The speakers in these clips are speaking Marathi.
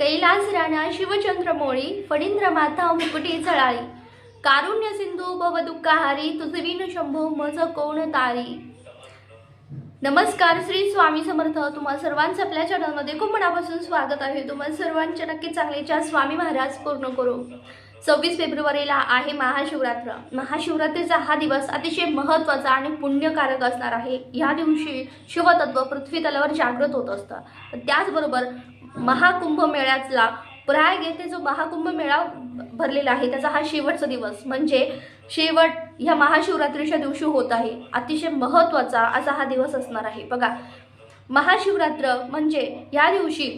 कैलास राणा शिवचंद्र मोळी फणींद्र माता मुकुटी चळाळी. कारुण्य सिंधू भव दुःखहारी तुझवीन विन शंभो मज कोण तारी. नमस्कार श्री स्वामी समर्थ. तुम्हा सर्वांचं आपल्या चॅनलमध्ये खूप मनापासून स्वागत आहे. तुम्हाला सर्वांच्या नक्की चांगल्याच्या स्वामी महाराज पूर्ण करू. सव्वीस फेब्रुवारीला आहे महाशिवरात्र. महाशिवरात्रीचा हा दिवस अतिशय महत्त्वाचा आणि पुण्यकारक असणार आहे. ह्या दिवशी शिवतत्व पृथ्वी तलावर जागृत होत असतं. त्याचबरोबर महाकुंभमेळ्यातला प्रयाग येथे जो महाकुंभ मेळा भरलेला आहे त्याचा हा शेवटचा दिवस. म्हणजे शेवट ह्या महाशिवरात्रीच्या दिवशी होत आहे. अतिशय महत्त्वाचा असा हा दिवस असणार आहे. बघा महाशिवरात्र म्हणजे या दिवशी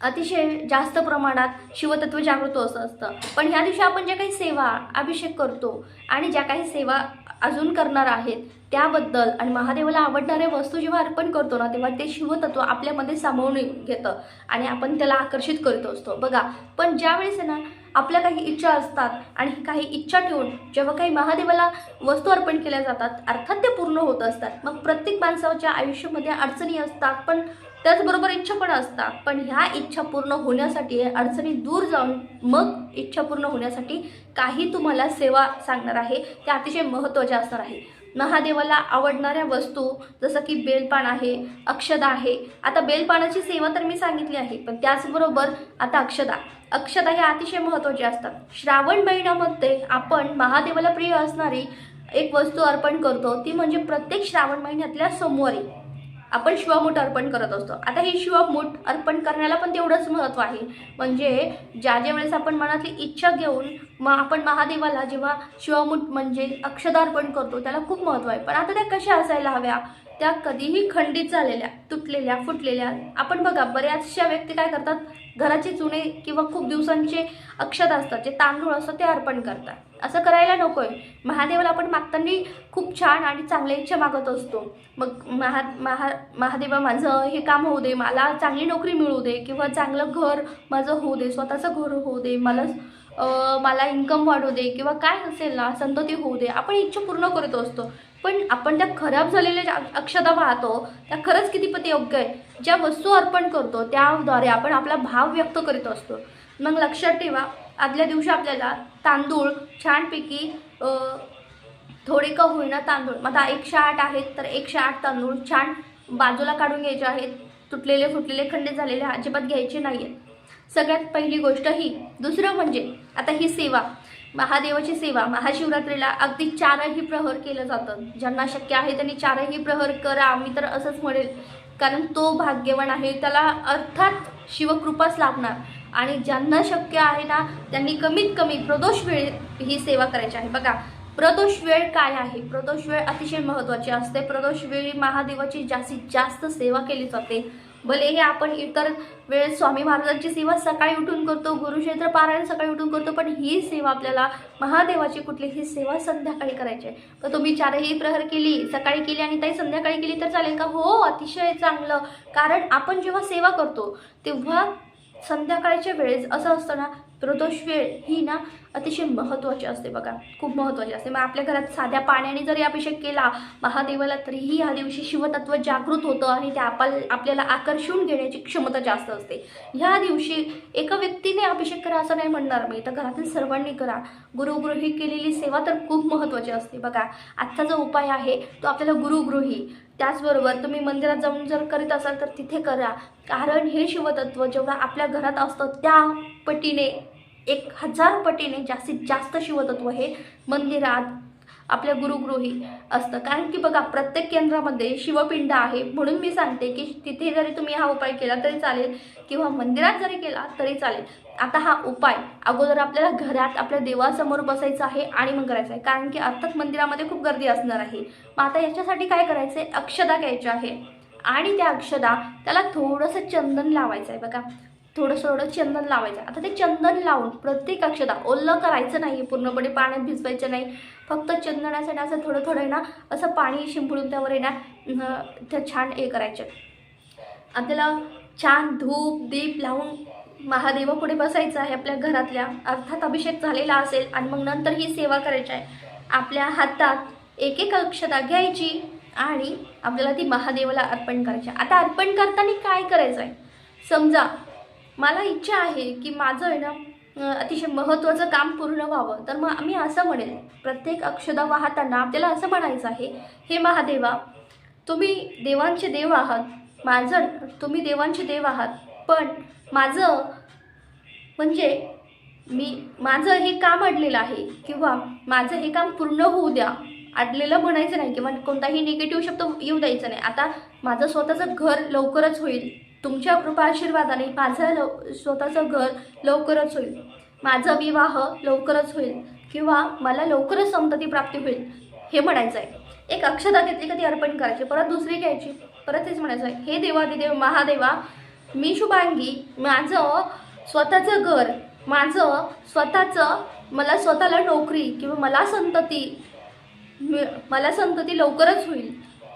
अतिशय जास्त प्रमाणात शिवतत्व जागृत असं असतं. पण ह्या दिवशी आपण ज्या काही सेवा अभिषेक करतो आणि ज्या काही सेवा अजून करणार आहेत त्याबद्दल आणि महादेवाला आवडणाऱ्या वस्तू जेव्हा अर्पण करतो ना तेव्हा ते शिवतत्व आपल्यामध्ये सामावून घेतं आणि आपण त्याला आकर्षित करीत असतो. बघा पण ज्यावेळेस ना आपल्या काही इच्छा असतात आणि काही इच्छा ठेवून जेव्हा काही महादेवाला वस्तू अर्पण केल्या जातात अर्थात ते पूर्ण होत असतात. मग प्रत्येक माणसाच्या आयुष्यामध्ये अडचणी असतात पण त्याचबरोबर इच्छा पण असतात. पण ह्या इच्छा पूर्ण होण्यासाठी अडचणी दूर जाऊन मग इच्छा पूर्ण होण्यासाठी काही तुम्हाला सेवा सांगणार आहे. त्या अतिशय महत्त्वाच्या असणार आहे. महादेवाला आवडणाऱ्या वस्तू जसं की बेलपान आहे अक्षदा आहे. आता बेलपानाची सेवा तर मी सांगितली आहे पण त्याचबरोबर आता अक्षदा. अक्षदा ह्या अतिशय महत्त्वाच्या असतात. श्रावण महिन्यामध्ये आपण महादेवाला प्रिय असणारी एक वस्तू अर्पण करतो. ती म्हणजे प्रत्येक श्रावण महिन्यातल्या सोमवारी. आपण शिवामूठ अर्पण करत असतो. आता ही शिवामूठ अर्पण करण्याला पण तेवढंच महत्त्व आहे. म्हणजे ज्या ज्या वेळेस आपण मनातली इच्छा घेऊन मग आपण महादेवाला जेव्हा शिवामूठ म्हणजे अक्षदा अर्पण करतो त्याला खूप महत्त्व आहे. पण आता त्या कशा असायला हव्या? त्या कधीही खंडित झालेल्या तुटलेल्या फुटलेल्या आपण बघा बऱ्याचशा व्यक्ती काय करतात? घराचे जुने किंवा खूप दिवसांचे अक्षत असतात जे तांदूळ असतं ते अर्पण करतात. असं करायला नको आहे महादेवाला आपण मागताना खूप छान आणि चांगल्या इच्छा मागत असतो. मग महा महा महादेवा माझं हे काम होऊ दे मला चांगली नोकरी मिळू दे किंवा चांगलं घर माझं होऊ दे स्वतःचं घर होऊ दे मला मला इन्कम वाढू दे किंवा काय असेल ना संतती होऊ दे आपण इच्छा पूर्ण करत असतो. पण आपण त्या खराब झालेल्या ज्या अक्षता पाहतो त्या खरंच कितीपती योग्य आहे ज्या वस्तू अर्पण करतो त्याद्वारे आपण आपला भाव व्यक्त करीत असतो. मग लक्षात ठेवा आदल्या दिवशी आपल्याला तांदूळ छानपैकी थोडे का होईना तांदूळ मग आता एकशे आठ आहेत तर एकशे आठ तांदूळ छान बाजूला काढून घ्यायचे आहेत. तुटलेले फुटलेले खंडित झालेले अजिबात घ्यायचे नाही आहेत सगळ्यात पहिली गोष्ट ही. दुसरं म्हणजे आता ही सेवा. महादेवाची सेवा महाशिवरात्रीला अगदी चारही प्रहर केलं जातं. ज्यांना शक्य आहे त्यांनी चारही प्रहर करा मी तर असंच म्हणेल. कारण तो भाग्यवान आहे त्याला अर्थात शिवकृपाच लाभणार आणि ज्यांना शक्य आहे ना त्यांनी कमीत कमी प्रदोष वेळ ही सेवा करायची आहे. बघा प्रदोष वेळ काय आहे? प्रदोष वेळ अतिशय महत्त्वाची असते. प्रदोष वेळी महादेवाची जास्तीत जास्त सेवा केली जाते. भले हे आपण इतर वेळेस स्वामी महाराजांची सेवा सकाळी उठून करतो गुरुक्षेत्र पारायण सकाळी उठून करतो पण ही सेवा आपल्याला महादेवाची कुठलीही सेवा संध्याकाळी करायची आहे. तर तुम्ही चारही प्रहर केली सकाळी केली आणि ताई संध्याकाळी केली तर चालेल का? हो अतिशय चांगलं. कारण आपण जेव्हा सेवा करतो तेव्हा संध्याकाळच्या वेळेस असं असतं ना प्रदोष वेळ ही ना अतिशय महत्त्वाची असते बघा. खूप महत्त्वाची असते. मग आपल्या घरात साध्या पाण्याने जरी अभिषेक केला महादेवाला तरीही या दिवशी शिवतत्व जागृत होतं आणि ते आपल आपल्याला आकर्षून घेण्याची क्षमता जास्त असते. ह्या दिवशी एका व्यक्तीने अभिषेक करा असं नाही म्हणणार मी. तर घरातील सर्वांनी करा. गुरुगृही केलेली सेवा तर खूप महत्त्वाची असते बघा. आजचा जो उपाय आहे तो आपल्याला गुरुगृही. त्याचबरोबर तुम्ही मंदिरात जाऊन जर करीत असाल तर तिथे करा. कारण हे शिवतत्व जेवढं आपल्या घरात असतं त्या पटीने एक हजार पटीने जास्तीत जास्त शिवतत्व हे मंदिरात आपल्या गुरुगृही असतं. कारण की बघा प्रत्येक केंद्रामध्ये शिवपिंड आहे. म्हणून मी सांगते की तिथे जरी तुम्ही हा उपाय केला तरी चालेल. किंवा मंदिरात जरी केला तरी चालेल. आता हा उपाय अगोदर आपल्याला घरात आपल्या देवासमोर बसायचं आहे आणि मग करायचं आहे. कारण की अर्थात मंदिरामध्ये खूप गर्दी असणार आहे. मग आता याच्यासाठी काय करायचं आहे अक्षदा घ्यायची आहे. आणि त्या अक्षदा त्याला थोडंसं चंदन लावायचं आहे बघा थोडंसं थोडं चंदन लावायचं. आता ते चंदन लावून प्रत्येक अक्षता ओलं करायचं नाही पूर्णपणे पाण्यात भिजवायचं नाही. फक्त चंदनासाठी असं थोडं थोडं आहे ना असं पाणी शिंपडून त्यावर आहे ना त्या ते छान हे करायचं. आपल्याला छान धूप दीप लावून महादेवापुढे बसायचं आहे आपल्या घरातल्या. अर्थात अभिषेक झालेला असेल आणि मग नंतर ही सेवा करायची आहे. आपल्या हातात एक एक अक्षता घ्यायची आणि आपल्याला ती महादेवाला अर्पण करायची आता अर्पण करताना काय करायचं आहे समजा मला इच्छा आहे की माझं आहे ना अतिशय महत्त्वाचं काम पूर्ण व्हावं. तर मग मी असं म्हणेन प्रत्येक अक्षदा वाहताना आपल्याला असं म्हणायचं आहे हे महादेवा तुम्ही देवांचे देव आहात माझं तुम्ही देवांचे देव आहात पण माझं म्हणजे मी माझं हे काम अडलेलं आहे किंवा माझं हे काम पूर्ण होऊ द्या. अडलेलं म्हणायचं नाही किंवा कोणताही निगेटिव्ह शब्द येऊ द्यायचा नाही. आता माझं स्वतःचं घर लवकरच होईल. तुमच्या कृपाशीर्वादाने माझं लव स्वतःचं घर लवकरच होईल. माझा विवाह लवकरच होईल किंवा मला लवकरच संतती प्राप्ती होईल हे म्हणायचं आहे एक अक्षता घेतली कधी अर्पण करायची परत दुसरी घ्यायची परत तेच म्हणायचं आहे हे देवादिदेव महादेवा मी शुभांगी माझं स्वतःचं घर माझं स्वतःचं मला स्वतःला नोकरी किंवा मला संतती मिळ- मला संतती लवकरच होईल.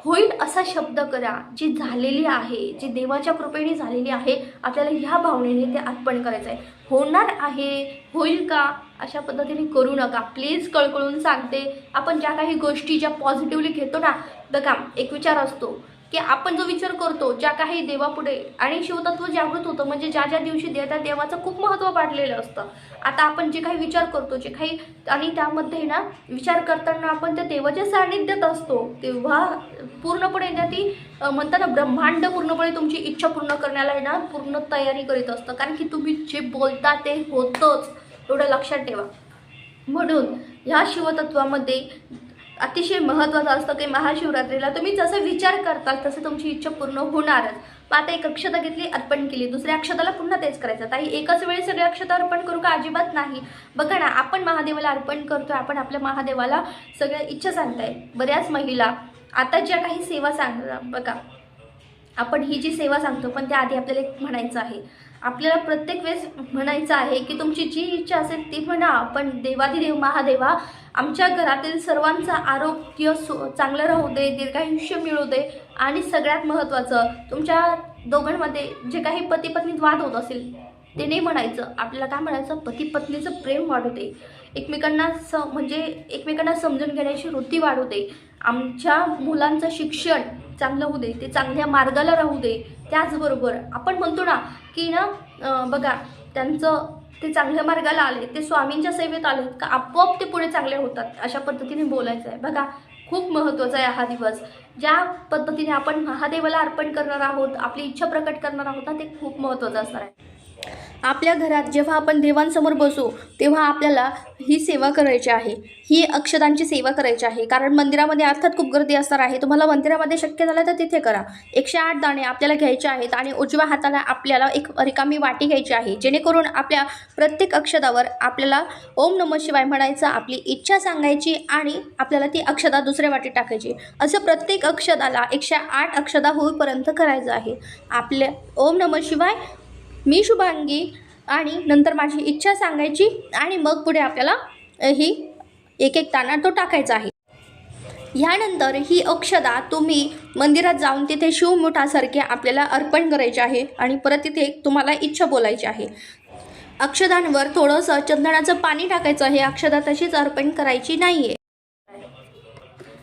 होईल असा शब्द करा जी झालेली आहे जी देवाच्या कृपेने झालेली आहे आपल्याला ह्या भावनेने ते अर्पण करायचं आहे. होणार आहे होईल का? अशा पद्धतीने करू नका. प्लीज कळकळून सांगते. आपण ज्या काही गोष्टी ज्या पॉझिटिव्हली घेतो ना बघा एक विचार असतो. की आपण जो विचार करतो ज्या काही देवापुढे आणि शिवतत्व जागृत होतं म्हणजे ज्या ज्या दिवशी दे त्या देवाचं खूप महत्त्व वाढलेलं असतं. आता आपण जे काही विचार करतो जे काही आणि त्यामध्ये ना विचार करताना आपण त्या देवाच्या सान्निध्यात असतो. तेव्हा पूर्णपणे त्या ती म्हणतात ना ब्रह्मांड पूर्णपणे तुमची इच्छा पूर्ण करण्याला आहे ना पूर्ण तयारी करीत असतं. कारण की तुम्ही जे बोलता ते होतंच. एवढं लक्षात ठेवा. म्हणून ह्या शिवतत्वामध्ये अतिशय महत्त्वाचं असतं की महाशिवरात्रीला तुम्ही जसं विचार करताल तसं तुमची इच्छा पूर्ण होणारच. मग आता एक अक्षता घेतली अर्पण केली. दुसऱ्या अक्षताला पुन्हा तेच करायचं. ताई एकाच वेळी सगळ्या अक्षता अर्पण करू का? अजिबात नाही. बघा ना आपण महादेवाला अर्पण करतोय आपण आपल्या महादेवाला सगळ्या इच्छा सांगताय. बऱ्याच महिला आता ज्या काही सेवा सांग बघा. आपण ही जी सेवा सांगतो पण त्याआधी आपल्याला एक म्हणायचं आहे. आपल्याला प्रत्येक वेळेस म्हणायचं आहे की तुमची जी इच्छा असेल ती म्हणा पण देवादिदेव महादेवा आमच्या घरातील सर्वांचं आरोग्य सु चांगलं राहू दे दीर्घायुष्य मिळू दे आणि सगळ्यात महत्त्वाचं तुमच्या दोघांमध्ये जे काही पती पत्नीत वाद होत असेल ते नाही म्हणायचं. आपल्याला काय म्हणायचं? पती पत्नीचं प्रेम वाढू दे. एकमेकांना स म्हणजे एकमेकांना समजून घेण्याची वृत्ती वाढू दे. आमच्या मुलांचं शिक्षण चांगलं होऊ दे ते चांगल्या मार्गाला राहू दे त्याचबरोबर आपण म्हणतो ना की ना बघा त्यांचं ते चांगल्या मार्गाला आले ते स्वामींच्या सेवेत आले का आपोआप ते पुढे चांगले होतात अशा पद्धतीने बोलायचं आहे. बघा खूप महत्त्वाचा आहे हा दिवस. ज्या पद्धतीने आपण महादेवाला अर्पण करणार आहोत आपली इच्छा प्रकट करणार आहोत ना ते खूप महत्त्वाचं असणार आहे. आपल्या घरात जेव्हा आपण देवांसमोर बसू तेव्हा आपल्याला ही सेवा करायची आहे. ही अक्षतांची सेवा करायची आहे. कारण मंदिरामध्ये अर्थात खूप गर्दी असणार आहे. तुम्हाला मंदिरामध्ये शक्य झालं तर तिथे करा. एकशे आठ दाणे आपल्याला घ्यायचे आहेत आणि उजव्या हाताला आपल्याला एक रिकामी वाटी घ्यायची आहे. जेणेकरून आपल्या प्रत्येक अक्षतावर आपल्याला ओम नम शिवाय म्हणायचं आपली इच्छा सांगायची आणि आपल्याला ती अक्षता दुसऱ्या वाटीत टाकायची. असं प्रत्येक अक्षताला एकशे आठ अक्षता होईपर्यंत करायचं आहे. आपल्या ओम नम शिवाय मी शुभांगी आणि नंतर माझी इच्छा सांगायची आणि मग पुढे आपल्याला ही एक एक ताना तो टाकायचा आहे. ह्यानंतर ही अक्षदा तुम्ही मंदिरात जाऊन तिथे शिवमुठासारखे आपल्याला अर्पण करायचे आहे आणि परत तिथे तुम्हाला इच्छा बोलायची आहे. अक्षदांवर थोडंसं चंदनाचं पाणी टाकायचं आहे. अक्षदा तशीच अर्पण करायची नाही आहे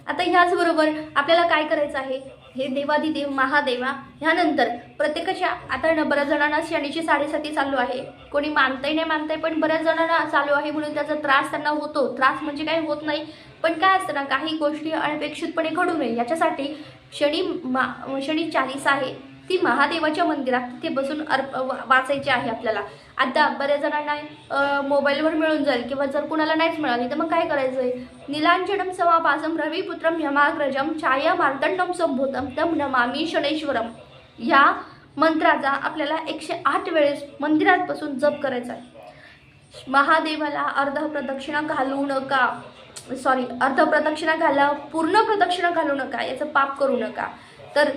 आता ह्याचबरोबर आपल्याला काय करायचं आहे? हे देवादिदेव महादेवा ह्यानंतर प्रत्येकाच्या आता न बऱ्याच जणांना शनीची साडेसाती चालू आहे. कोणी मानताही नाही मानताय पण बऱ्याच जणांना चालू आहे म्हणून त्याचा त्रास त्यांना होतो. त्रास म्हणजे काही होत नाही पण काय असतं ना काही गोष्टी अनपेक्षितपणे घडू नये. याच्यासाठी शनी मा शनी चाळीस आहे. ती महादेवाच्या मंदिरात तिथे बसून अर्प वा- वाचायची आहे आपल्याला. आता बऱ्याच जणांना मोबाईलवर मिळून जाईल किंवा जर कुणाला नाहीच मिळाली तर मग काय करायचं आहे निलांजनम समापासम रविपुत्रम यमाग्रजम छाया मार्दंडम संभूतम तम नमामी शणेश्वरम या मंत्राचा आपल्याला एकशे आठ वेळेस मंदिरात बसून जप करायचा आहे. महादेवाला अर्ध प्रदक्षिणा घालू नका. सॉरी अर्ध प्रदक्षिणा घाला पूर्ण प्रदक्षिणा घालू नका याचं पाप करू नका. तर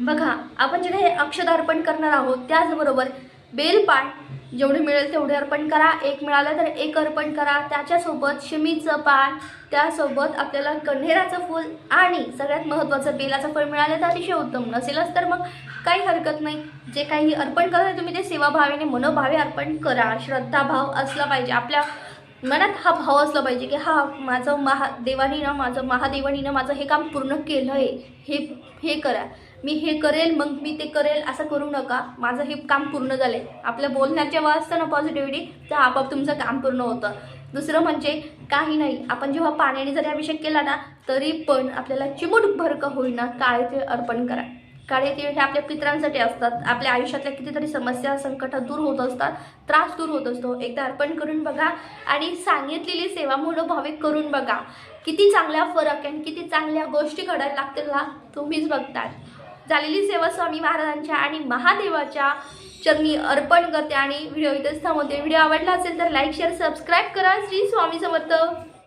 बघा आपण जे काही अर्पण करणार आहोत त्याचबरोबर बेलपान जेवढे मिळेल तेवढे अर्पण करा. एक मिळालं तर एक अर्पण करा. त्याच्यासोबत शिमीचं पान त्यासोबत आपल्याला कन्हेराचं फूल आणि सगळ्यात महत्त्वाचं बेलाचं फळ मिळालं तर अतिशय उत्तम. नसेलच तर मग काही हरकत नाही. जे काही अर्पण करा तुम्ही ते सेवाभावेने मनोभावे अर्पण करा. श्रद्धाभाव असला पाहिजे. आपल्या मनात हा भाव असला पाहिजे की हा माझं महा देवानीनं माझं महादेवानीनं माझं हे काम पूर्ण केलं आहे हे हे करा. मी हे करेल मग मी ते करेल असं करू नका. माझं हे काम पूर्ण झाले आपल्या बोलण्याच्या जेव्हा असतं ना पॉझिटिव्हिटी तर आपोआप तुमचं काम पूर्ण होतं. दुसरं म्हणजे काही नाही. आपण जेव्हा पाण्याने जरी अभिषेक केला ना तरी पण आपल्याला चिमूटभर का होईना काळे ते अर्पण करा. काळे तिळ हे आपल्या पित्रांसाठी असतात. आपल्या आयुष्यातल्या कितीतरी समस्या संकट दूर होत असतात. त्रास दूर होत असतो. एकदा अर्पण करून बघा आणि सांगितलेली सेवा मनोभावे करून बघा. किती चांगल्या फरक आहे किती चांगल्या गोष्टी घडायला लागतील ना तुम्हीच बघतात झालेली सेवा स्वामी महाराजांच्या आणि महादेवाच्या चरणी अर्पण करते आणि व्हिडिओ इथेच थांबवते. व्हिडिओ आवडला असेल तर लाईक शेअर सबस्क्राईब करा. श्री स्वामी समर्थ.